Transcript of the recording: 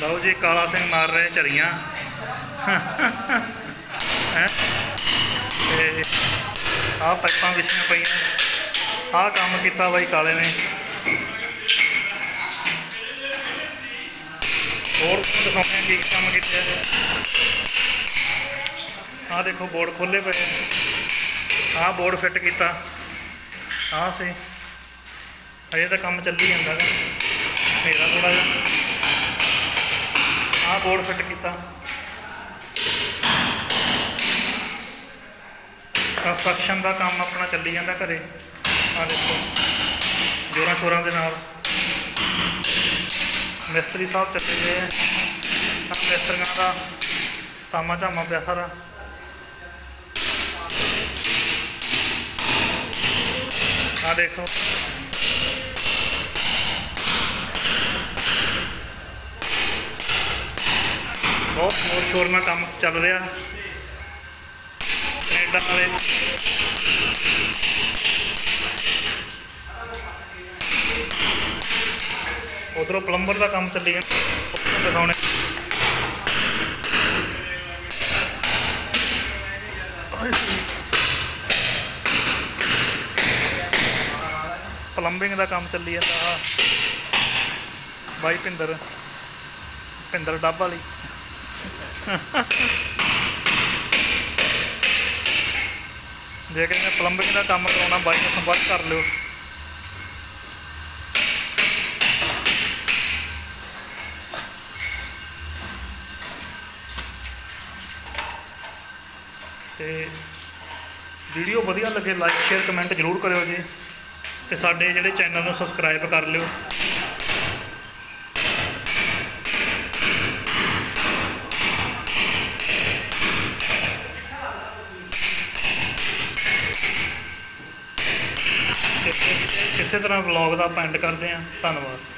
ਲਓ ਜੀ, ਕਾਲਾ ਸਿੰਘ ਮਾਰ ਰਹੇ ਝਰੀਆਂ। ਹੈ? ਤੇ ਆਹ ਪਾਈਪਾਂ ਵਿਛੀਆਂ ਪਈਆਂ। ਆਹ ਕੰਮ ਕੀਤਾ ਬਾਈ ਕਾਲੇ ਨੇ। ਹੋਰ ਤੁਹਾਨੂੰ ਦਿਖਾਉਂਦੇ ਹਾਂ ਕੀ ਕੰਮ ਕੀਤਾ ਆਹ ਦੇਖੋ, ਬੋਰਡ ਖੋਲੇ ਪਏ ਆ। ਆਹ ਬੋਰਡ ਫਿੱਟ ਕੀਤਾ। ਆਹ ਸੀ। ਅਜੇ ਤਾਂ ਕੰਮ ਚੱਲੀ ਜਾਂਦਾ ਗਾ। ਮੇਰਾ ਥੋੜਾ ਜਿਹਾ। ਆਹ ਬੋਰਡ ਫਿੱਟ ਕੀਤਾ। ਕੰਸਟਰਕਸ਼ਨ ਦਾ ਕੰਮ ਆਪਣਾ ਚੱਲੀ ਜਾਂਦਾ ਘਰੇ। ਆਹ ਦੇਖੋ, ਜੋਰਾਂ ਸ਼ੋਰਾਂ ਦੇ ਨਾਲ। ਮਿਸਤਰੀ ਸਾਹਿਬ ਚੱਲੇ ਗਏ ਆ। ਮਿਸਤਰੀਆਂ ਦਾ ਤਾਮਾ ਝਾਮਾ ਪਿਆ ਸਾਰਾ। ਆਹ ਦੇਖੋ ਬਹੁਤ ਜ਼ੋਰ ਸ਼ੋਰ ਨਾਲ ਕੰਮ ਚੱਲ ਰਿਹਾ। ਕੈਨੇਡਾ ਵਾਲੇ ਉਧਰੋਂ ਪਲੰਬਰ ਦਾ ਕੰਮ ਚੱਲੀ ਜਾਂਦਾ। ਦਿਖਾਉਣੇ। ਪਲੰਬਿੰਗ ਦਾ ਕੰਮ ਚੱਲੀ ਜਾਂਦਾ। ਆ ਬਾਈ ਭਿੰਦਰ ਭਿੰਦਰ ਡੱਬ ਵਾਲੀ। ਜੇ ਕਿਸੇ ਨੇ ਪਲੰਬਿੰਗ ਦਾ ਕੰਮ ਕਰਾਉਣਾ, ਬਾਈ ਨੂੰ ਸੰਪਰਕ ਕਰ ਲਿਓ। ਤੇ ਵੀਡੀਓ ਵਧੀਆ ਲੱਗੇ ਲਾਈਕ ਸ਼ੇਅਰ ਕਮੈਂਟ ਜ਼ਰੂਰ ਕਰਿਓ ਜੀ। ਤੇ ਸਾਡੇ ਜਿਹੜੇ ਚੈਨਲ ਨੂੰ ਸਬਸਕ੍ਰਾਈਬ ਕਰ ਲਿਓ। ਇਸੇ ਤਰ੍ਹਾਂ ਵਲੌਗ ਦਾ ਆਪਾਂ ਐਂਡ ਕਰਦੇ ਹਾਂ। ਧੰਨਵਾਦ।